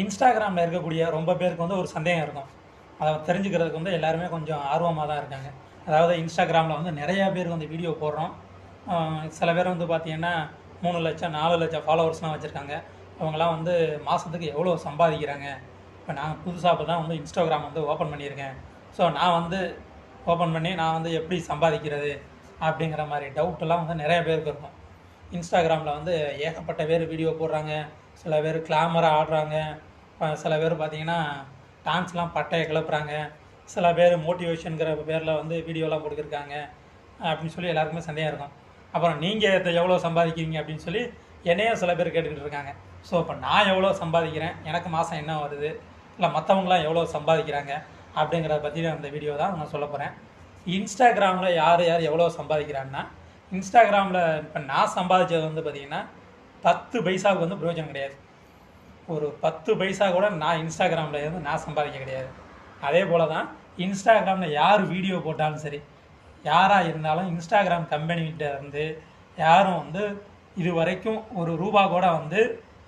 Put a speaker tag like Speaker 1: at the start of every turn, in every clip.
Speaker 1: இன்ஸ்டாகிராமில் இருக்கக்கூடிய ரொம்ப பேருக்கு வந்து ஒரு சந்தேகம் இருக்கும். அதை தெரிஞ்சுக்கிறதுக்கு வந்து எல்லாருமே கொஞ்சம் ஆர்வமாக தான் இருக்காங்க. அதாவது இன்ஸ்டாகிராமில் வந்து நிறையா பேர் வந்து வீடியோ போடுறோம். சில பேர் வந்து பார்த்தீங்கன்னா மூணு லட்சம் நாலு லட்சம் ஃபாலோவர்ஸ்லாம் வச்சுருக்காங்க. அவங்களாம் வந்து மாதத்துக்கு எவ்வளோ சம்பாதிக்கிறாங்க? இப்போ நான் புதுசாக இப்போ தான் வந்து இன்ஸ்டாகிராம் வந்து ஓப்பன் பண்ணியிருக்கேன். ஸோ நான் வந்து ஓப்பன் பண்ணி நான் வந்து எப்படி சம்பாதிக்கிறது அப்படிங்கிற மாதிரி டவுட்டெல்லாம் வந்து நிறைய பேருக்கு இருக்கும். இன்ஸ்டாகிராமில் வந்து ஏகப்பட்ட பேர் வீடியோ போடுறாங்க. சில பேர் கிளாமராக ஆடுறாங்க. சில பேர் பார்த்தீங்கன்னா டான்ஸ்லாம் பட்டையை கிளப்புறாங்க. சில பேர் மோட்டிவேஷனுங்கிற பேரில் வந்து வீடியோலாம் கொடுத்துருக்காங்க அப்படின்னு சொல்லி எல்லாருக்குமே சந்தேகம் இருக்கும். அப்புறம் நீங்கள் இதை எவ்வளோ சம்பாதிக்கிறீங்க அப்படின்னு சொல்லி என்னையும் சில பேர் கேட்டுக்கிட்டு இருக்காங்க. ஸோ இப்போ நான் எவ்வளோ சம்பாதிக்கிறேன்? எனக்கு மாதம் என்ன வருது? இல்லை மற்றவங்களாம் எவ்வளோ சம்பாதிக்கிறாங்க? அப்படிங்கிறத பற்றி அந்த வீடியோ தான் நான் சொல்ல போகிறேன் இன்ஸ்டாகிராமில் யார் யார் எவ்வளோ சம்பாதிக்கிறாங்கன்னா இன்ஸ்டாகிராமில் இப்போ நான் சம்பாதிச்சது வந்து பார்த்திங்கன்னா பத்து பைசாவுக்கு வந்து பிரயோஜனம் கிடையாது. ஒரு பத்து பைசா கூட நான் இன்ஸ்டாகிராமில் இருந்து நான் சம்பாதிக்க கிடையாது. அதே போல் தான் இன்ஸ்டாகிராமில் யார் வீடியோ போட்டாலும் சரி யாராக இருந்தாலும் இன்ஸ்டாகிராம் கம்பெனிகிட்ட இருந்து யாரும் வந்து இது வரைக்கும் ஒரு ரூபா கூட வந்து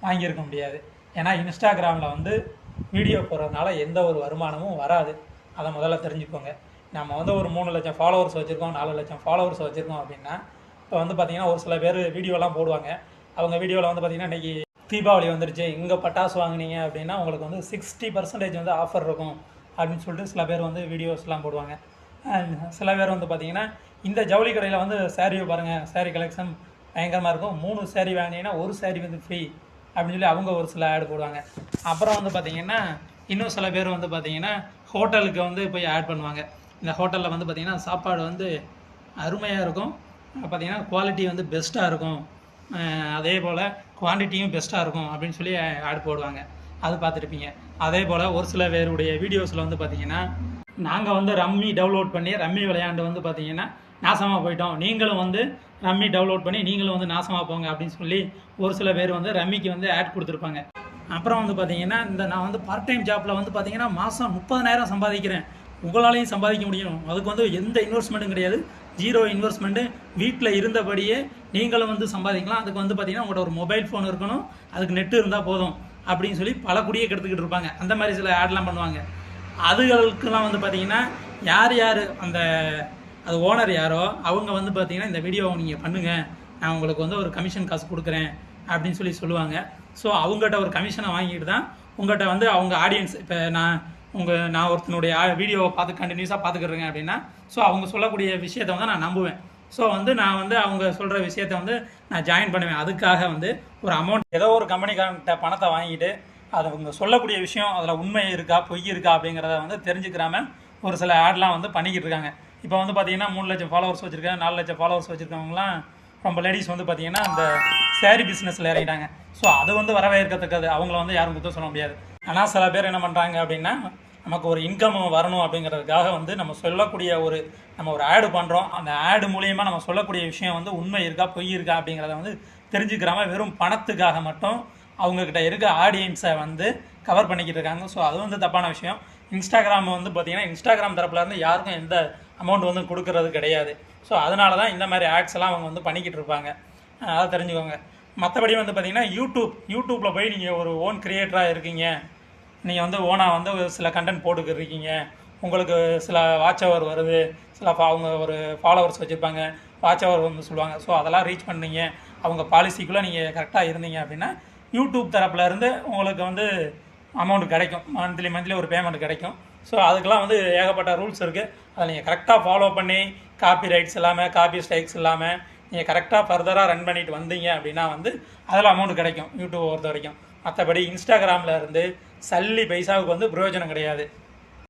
Speaker 1: வாங்கியிருக்க முடியாது. ஏன்னா இன்ஸ்டாகிராமில் வந்து வீடியோ போடுறதுனால எந்த ஒரு வருமானமும் வராது. அதை முதல்ல தெரிஞ்சுக்கோங்க. நம்ம வந்து ஒரு மூணு லட்சம் ஃபாலோவர்ஸ் வச்சுருக்கோம் நாலு லட்சம் ஃபாலோவர்ஸ் வச்சுருக்கோம் அப்படின்னா இப்போ வந்து பார்த்திங்கன்னா ஒரு சில பேர் வீடியோலாம் போடுவாங்க. அவங்க வீடியோவில் வந்து பார்த்திங்கன்னா இன்றைக்கி தீபாவளி வந்துருச்சு. இங்கே பட்டாசு வாங்குனீங்க அப்படின்னா உங்களுக்கு வந்து சிக்ஸ்டி பர்சன்டேஜ் வந்து ஆஃபர் இருக்கும் அப்படின்னு சொல்லிட்டு சில பேர் வந்து வீடியோஸ்லாம் போடுவாங்க. சில பேர் வந்து பார்த்தீங்கன்னா இந்த ஜவுளி கடையில் வந்து சாரியை பாருங்கள் saree கலெக்ஷன் பயங்கரமாக இருக்கும். மூணு saree வாங்கினீங்கன்னா ஒரு saree வந்து ஃப்ரீ அப்படின்னு சொல்லி அவங்க ஒரு சில ஆட் போடுவாங்க. அப்புறம் வந்து பார்த்தீங்கன்னா இன்னும் சில பேர் வந்து பார்த்தீங்கன்னா ஹோட்டலுக்கு வந்து போய் ஆட் பண்ணுவாங்க. இந்த ஹோட்டலில் வந்து பார்த்திங்கன்னா சாப்பாடு வந்து அருமையாக இருக்கும். பார்த்தீங்கன்னா குவாலிட்டி வந்து பெஸ்ட்டாக இருக்கும். அதே போல் குவான்டிட்டியும் பெஸ்ட்டாக இருக்கும் அப்படின்னு சொல்லி ஆட் போடுவாங்க. அது பார்த்துருப்பீங்க. அதே போல் ஒரு சில பேருடைய வீடியோஸில் வந்து பார்த்தீங்கன்னா நாங்கள் வந்து ரம்மி டவுன்லோட் பண்ணி ரம்மி விளையாண்டு வந்து பார்த்தீங்கன்னா நாசமாக போயிட்டோம். நீங்களும் வந்து ரம்மி டவுன்லோட் பண்ணி நீங்களும் வந்து நாசமாக போங்க அப்படின்னு சொல்லி ஒரு சில பேர் வந்து ரம்மிக்கு வந்து ஆட் கொடுத்துருப்பாங்க. அப்புறம் வந்து பார்த்தீங்கன்னா இந்த நான் வந்து பார்ட் டைம் ஜாப்பில் வந்து பார்த்தீங்கன்னா மாதம் முப்பதனாயிரம் சம்பாதிக்கிறேன். உங்களாலையும் சம்பாதிக்க முடியும். அதுக்கு வந்து எந்த இன்வெஸ்ட்மெண்ட்டும் கிடையாது. ஜீரோ இன்வெஸ்ட்மெண்ட்டு வீட்டில் இருந்தபடியே நீங்களும் வந்து சம்பாதிக்கலாம். அதுக்கு வந்து பார்த்தீங்கன்னா உங்களோட ஒரு மொபைல் ஃபோன் இருக்கணும். அதுக்கு நெட்டு இருந்தால் போதும். அப்படின்னு சொல்லி பல குடியை கெடுத்துக்கிட்டு இருப்பாங்க. அந்த மாதிரி சில ஆட்லாம் பண்ணுவாங்க. அதுகளுக்கெல்லாம் வந்து பார்த்தீங்கன்னா யார் யார் அந்த அது ஓனர் யாரோ அவங்க வந்து பார்த்தீங்கன்னா இந்த வீடியோவை நீங்கள் பண்ணுங்கள் நான் உங்களுக்கு வந்து ஒரு கமிஷன் காசு கொடுக்குறேன். அப்படின்னு சொல்லி சொல்லுவாங்க. ஸோ அவங்ககிட்ட ஒரு கமிஷனை வாங்கிட்டு தான் உங்கள்கிட்ட வந்து அவங்க ஆடியன்ஸ் இப்போ நான் உங்கள் நான் ஒருத்தனுடைய வீடியோவை பார்த்து கண்டினியூஸாக பார்த்துக்கிறேங்க அப்படின்னா ஸோ அவங்க சொல்லக்கூடிய விஷயத்தை வந்து நான் நம்புவேன். ஸோ வந்து நான் வந்து அவங்க சொல்கிற விஷயத்த வந்து நான் ஜாயின் பண்ணுவேன். அதுக்காக வந்து ஒரு அமௌண்ட் ஏதோ ஒரு கம்பெனிக்காரன்ட்ட பணத்தை வாங்கிட்டு அது அவங்க சொல்லக்கூடிய விஷயம் அதில் உண்மை இருக்கா பொய் இருக்கா அப்படிங்கிறத வந்து தெரிஞ்சுக்கிறாம ஒரு சில ஆட்லாம் வந்து பண்ணிக்கிட்டு இருக்காங்க. இப்போ வந்து பார்த்தீங்கன்னா மூணு லட்சம் ஃபாலோவர்ஸ் வச்சுருக்கேன் நாலு லட்சம் ஃபாலோவர்ஸ் வச்சுருக்கவங்களாம் ரொம்ப லேடிஸ் வந்து பார்த்தீங்கன்னா அந்த சேரீ பிஸ்னஸில் இறங்கிட்டாங்க. ஸோ அது வந்து வரவேற்கத்தக்கது. அவங்கள வந்து யாரும் குத்தம் சொல்ல முடியாது. ஆனால் சில பேர் என்ன பண்ணுறாங்க அப்படின்னா நமக்கு ஒரு இன்கம் வரணும் அப்படிங்கிறதுக்காக வந்து நம்ம சொல்லக்கூடிய ஒரு நம்ம ஒரு ஆடு பண்ணுறோம் அந்த ஆடு மூலியமாக நம்ம சொல்லக்கூடிய விஷயம் வந்து உண்மை இருக்கா பொய் இருக்கா அப்படிங்கிறத வந்து தெரிஞ்சுக்கிறாம வெறும் பணத்துக்காக மட்டும் அவங்கக்கிட்ட இருக்க ஆடியன்ஸை வந்து கவர் பண்ணிக்கிட்டு இருக்காங்க. ஸோ அது வந்து தப்பான விஷயம். இன்ஸ்டாகிராம் வந்து பார்த்தீங்கன்னா இன்ஸ்டாகிராம் தரப்புலேருந்து யாருக்கும் எந்த அமௌண்ட் வந்து கொடுக்கறது கிடையாது. ஸோ அதனால தான் இந்த மாதிரி ஆட்ஸ் எல்லாம் அவங்க வந்து பண்ணிக்கிட்டு இருப்பாங்க. அதை தெரிஞ்சுக்கோங்க. மற்றபடி வந்து பார்த்தீங்கன்னா யூடியூப் யூடியூப்பில் போய் நீங்கள் ஒரு ஓன் க்ரியேட்டராக இருக்கீங்க. நீங்கள் வந்து ஓனாக வந்து ஒரு சில கண்டென்ட் போட்டுக்கிட்டு இருக்கீங்க உங்களுக்கு சில வாட்ச் ஹவர் வருது. சில fa- அவங்க ஒரு ஃபாலோவர்ஸ் வச்சுருப்பாங்க. வாட்ச் ஹவர் வந்து சொல்லுவாங்க. ஸோ அதெல்லாம் ரீச் பண்ணீங்க அவங்க பாலிசிக்குள்ளே நீங்கள் கரெக்டாக இருந்தீங்க அப்படின்னா யூடியூப் தரப்புல இருந்து உங்களுக்கு வந்து அமௌண்ட் கிடைக்கும். மந்த்லி மந்த்லி ஒரு பேமெண்ட் கிடைக்கும். ஸோ அதுக்கெலாம் வந்து ஏகப்பட்ட ரூல்ஸ் இருக்குது அதை நீங்கள் கரெக்டாக ஃபாலோ பண்ணி காப்பி ரைட்ஸ் இல்லாமல் காப்பி ஸ்ட்ரைக்ஸ் இல்லாமல் நீங்கள் கரெக்டாக ஃபர்தராக ரன் பண்ணிட்டு வந்தீங்க அப்படின்னா வந்து அதில் அமௌண்ட் கிடைக்கும். யூடியூப் பொறுத்த வரைக்கும் மற்றபடி இன்ஸ்டாகிராமில் இருந்து சல்லி பைசாவுக்கு வந்து பிரயோஜனம் கிடையாது.